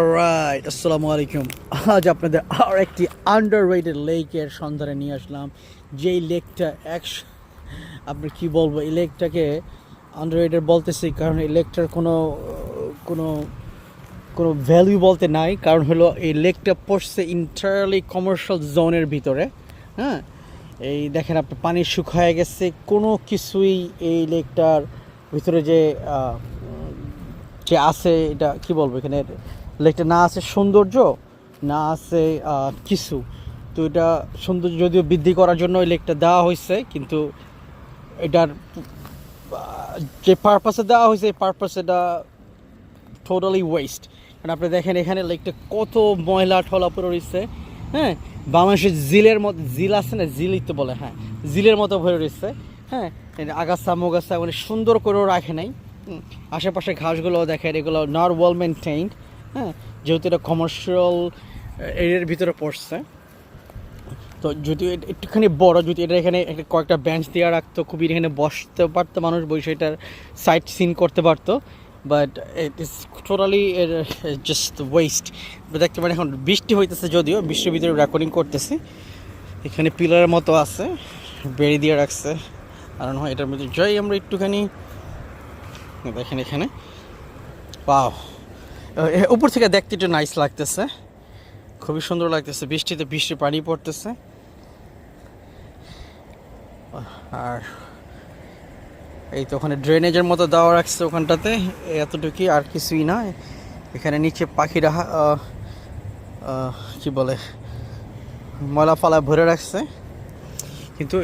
Right আসসালামু আলাইকুম আজ আপনাদের আর একটি আন্ডার রেটেড লেকের সন্ধানে নিয়ে আসলাম। যেই লেকটা এক আপনি কি বলব, এই লেকটাকে আন্ডার রেটেড বলতেছি, কারণ এই লেকটার কোনো কোনো কোনো ভ্যালু বলতে নাই। কারণ হলো, এই লেকটা পড়ছে ইন্টারলি কমার্শিয়াল জোনের ভিতরে। হ্যাঁ? এই দেখেন আপনি পানি শুকায় গেছে। কোনো কিছুই এই লেকটার ভিতরে যে যে আছে, এটা কি বলব, এখানে লেকটা না আছে সৌন্দর্য, না আছে কিছু। তো এটা সৌন্দর্য যদিও বৃদ্ধি করার জন্য ওই লেকটা দেওয়া হয়েছে, কিন্তু এটার যে পারপাসে দেওয়া হয়েছে, এই পারপাস এটা টোটালি ওয়েস্ট কারণ আপনি দেখেন এখানে লেকটা কত ময়লা ঠলা পড়ে রয়েছে হ্যাঁ? বাংলাদেশের জিলের মতো জিল আছে না জিলই তো বলে হ্যাঁ? জিলের মতো ভরে রয়েছে হ্যাঁ? আগাছা, মোগাছা মানে সুন্দর করেও রাখে নাই আশেপাশে ঘাসগুলো দেখেন, এগুলো নট ওয়েল মেনটেইনড হ্যাঁ যেহেতু এটা কমার্শিয়াল এরিয়ার ভিতরে পড়ছে। তো যদি একটুখানি বড়, যদি এটা এখানে একটা কয়েকটা বেঞ্চ দিয়ে রাখতো, খুবই এখানে বসতে পারতো মানুষ, বসে এটার সাইট সিন করতে পারতো। But it is totally just waste দেখতে পারেন এখন বৃষ্টি হইতেছে যদিও, বৃষ্টির ভিতরে রেকর্ডিং করতেছি। এখানে পিলারের মতো আছে, বেড়ি দিয়ে রাখছে। আর নয় এটার মধ্যে যাই আমরা একটুখানি, দেখেন এখানে। পাও উপর থেকে দেখতে একটু নাইস লাগতেছে। খুবই সুন্দর লাগতেছে। বৃষ্টিতে বৃষ্টি পানি পড়তেছে। আর এই তো ওখানে ড্রেনেজের মতো দেওয়া রাখছে ওখানটাতে। এতটুকুই আর কিছুই না। এখানে নিচে পাখিরা কি বলে ময়লা ফালা ভরে রাখছে। কিন্তু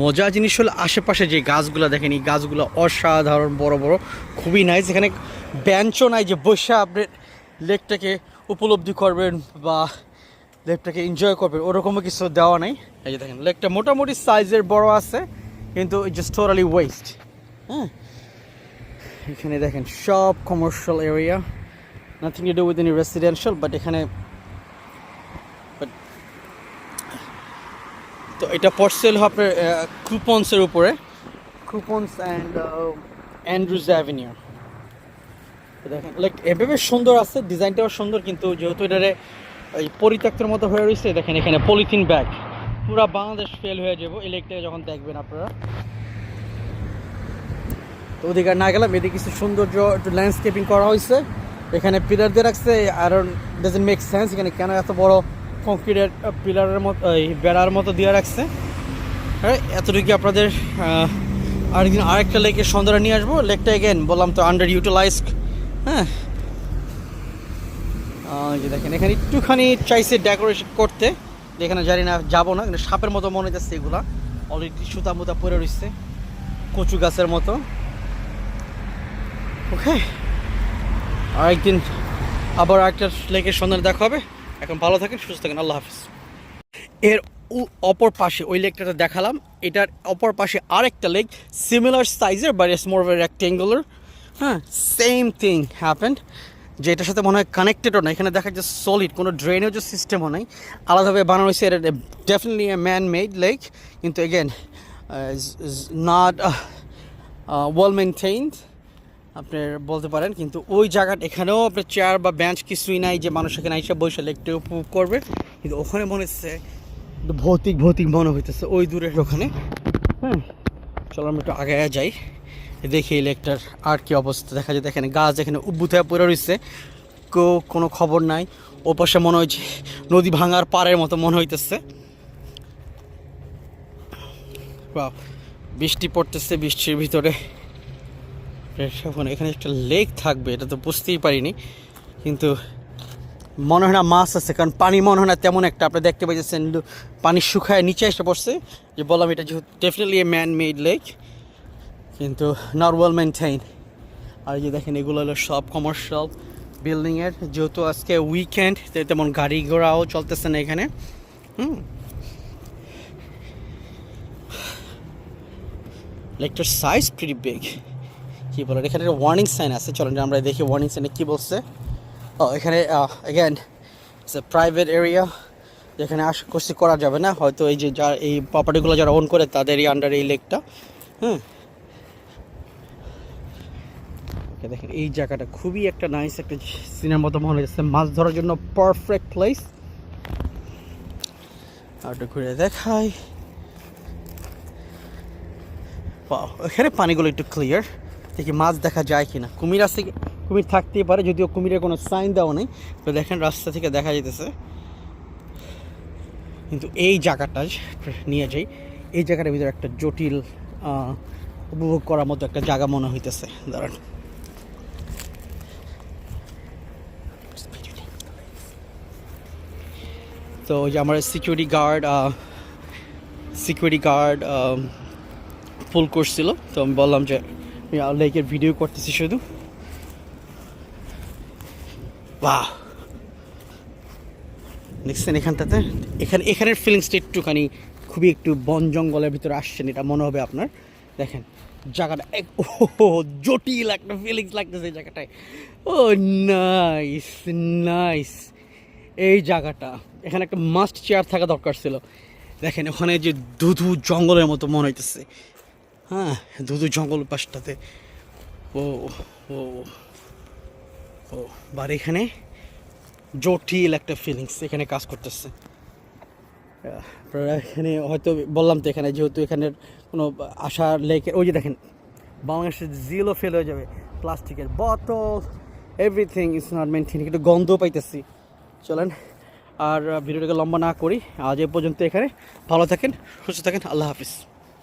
মজা জিনিস হলো আশেপাশে যে গাছগুলো দেখেন, এই গাছগুলো অসাধারণ বড় বড়, খুবই নাইস এখানে বেঞ্চও নাই যে বসে আপনি লেকটাকে উপলব্ধি করবেন বা লেকটাকে এনজয় করবেন ওরকমও কিছু দেওয়া নাই। এই যে দেখেন লেকটা মোটামুটি সাইজের বড় আছে কিন্তু জাস্ট টোটালি ওয়েস্ট হ্যাঁ? এখানে দেখেন সব commercial area nothing to do with any residential but এখানে তো এটা হলো আপনার কুপন্সের উপরে। কুপন্স অ্যান্ড অ্যান্ড্রুজ অ্যাভিনিউ দেখেন লাইক এভাবে সুন্দর আছে, ডিজাইনটাও সুন্দর, কিন্তু যেহেতু এটারে, এই পরিত্যক্তের মতো হয়ে রয়েছে, দেখেন এখানে পলিথিন ব্যাগ। পুরা বাংলাদেশ ফেল হয়ে যাব, এই লেকটাকে যখন দেখবেন আপনারা। তো ওদিকে না গেলাম, এদিকে কিছু সৌন্দর্য, একটু ল্যান্ডস্কেপিং করা হয়েছে। এখানে পিলার দিয়ে রাখছে আর ডাজেন্ট মেক সেন্স এখানে কেন এত বড় কংক্রিটের পিলারের মতো, এই বেড়ার মতো দিয়ে রাখছে। হ্যাঁ এতটুকু আপনাদের আরেকদিন আরেকটা লেকের সন্ধানে নিয়ে আসব। লেকটা এগেন বললাম তো আন্ডার ইউটিলাইজড হ্যাঁ। যে দেখেন, এখানে একটুখানি চাইছে ডেকোরেশন করতে। যেখানে জানি না যাব না, কিন্তু সাপের মতো মনে হচ্ছে এগুলা। অলরেডি সুতা মুতা পরে রয়েছে কচু গাছের মতো। ওকে আরেকদিন আবার একটা লেকের সন্ধানে দেখা হবে। এখন ভালো থাকেন, সুস্থ থাকেন, আল্লাহ হাফিজ। এর অপর পাশে, ওই লেকটাতে দেখালাম। এটার অপর পাশে আরেকটা লেক সিমিলার সাইজের বাট ইটস মোর রেক্টেঙ্গুলার হ্যাঁ সেম থিং হ্যাপেন্ড যে এটার সাথে মনে হয় কানেক্টেডও না এখানে দেখা যাচ্ছে সলিড কোনো ড্রেনেজও সিস্টেমও নেই। আলাদাভাবে বানানো হয়েছে, এটা definitely a man made lake কিন্তু এগেন নট ওয়েল মেনটেইনড আপনি বলতে পারেন। কিন্তু ওই জায়গাটা এখানেও আপনার চেয়ার বা বেঞ্চ কিছুই নাই যে মানুষ এখানে এসে বসে লেকটা উপভোগ করবে। কিন্তু ওখানে মনে হচ্ছে ভৌতিক ভৌতিক মনে হইতেছে, ওই দূরের ওখানে। হ্যাঁ চলো আমরা একটু আগে যাই। দেখি এই লেকটার আর কি অবস্থা। দেখা যায় এখানে গাছ এখানে উদ্ভূত হয়ে পড়ে রয়েছে। কেউ কোনো খবর নাই। ও পাশে মনে হয়েছে নদী ভাঙার পাড়ের মতো মনে হইতেছে। Wow, বৃষ্টি পড়তেছে বৃষ্টির ভিতরে। এখানে একটা লেক থাকবে এটা তো বুঝতেই পারিনি। কিন্তু মনে হয় না মাছ আছে কারণ পানি মনে হয় না তেমন একটা। আপনি দেখতে পাইতেছেন পানি শুকায় নিচে এসে পড়ছে। যে বললাম এটা যেহেতু definitely a man made lake কিন্তু নট ওয়েল মেনটেইন আর যে দেখেন, এগুলো হলো সব কমার্শিয়াল বিল্ডিংয়ের যেহেতু আজকে উইকেন্ড তেমন গাড়ি ঘোড়াও চলতেছে না এখানে। হুম। লেকটার সাইজ প্রিটি বিগ কি বলে এখানে একটা ওয়ার্নিং সাইন আছে। চলেন আমরা দেখি ওয়ার্নিং সাইনে কি বলছে। ও এখানে অ্যাগেন ইটস প্রাইভেট এরিয়া যেখানে আশা করছি করা যাবে না। হয়তো এই যে যার, এই প্রপার্টিগুলো যারা ওন করে, তাদেরই আন্ডার এই লেকটা হুম এই দেখেন, এই জায়গাটা খুবই একটা নাইস একটা সিনের মতো মনে হচ্ছে মাছ ধরার জন্য পারফেক্ট প্লেস আর ঘুরে দেখাই। এখানে পানিগুলো একটু ক্লিয়ার দেখি মাছ দেখা যায় কিনা। কুমির আছে কুমির থাকতেই পারে, যদিও কুমিরের কোনো সাইন দেওয়া নেই। তো দেখেন, রাস্তা থেকে দেখা যেতেছে কিন্তু এই জায়গাটা নিয়ে যাই, এই জায়গাটার ভিতরে একটা জটিল উপভোগ করার মতো একটা জায়গা মনে হইতেছে। দাঁড়ান। তো যে আমার security guard security guard fool করছিল তো আমি বললাম যে, আমি লেকের ভিডিও করতেছি শুধু। বাহ! দেখছেন এখানটাতে? এখানে, এখানের ফিলিংসটা একটুখানি খুবই একটু বন জঙ্গলের ভিতরে আসছেন, এটা মনে হবে আপনার। দেখেন, জায়গাটা এক, ও জটিল একটা ফিলিংস লাগতেছে এই জায়গাটায়। ও নাইস নাইস এই জায়গাটা। এখানে একটা মাস্ট চেয়ার থাকা দরকার ছিল। দেখেন, ওখানে যে ধুধু জঙ্গলের মতো মনে হইতেছে। হ্যাঁ ধুধু জঙ্গল পাশটাতে। ও ও ও, বার এখানে জটিল একটা ফিলিংস এখানে কাজ করতেছে। আপনারা এখানে হয়তো বললাম তো এখানে, যেহেতু এখানের কোনো আশার লেকে ওই যে দেখেন বাংলাদেশের জিলও ফেল হয়ে যাবে। প্লাস্টিকের বোতল এভরিথিং ইজ নট মেনটেন একটু গন্ধ পাইতেছি। চলেন। আর ভিডিওটাকে লম্বা না করি। আজ এ পর্যন্ত এখানে। ভালো থাকেন, সুস্থ থাকেন। আল্লাহ হাফিজ।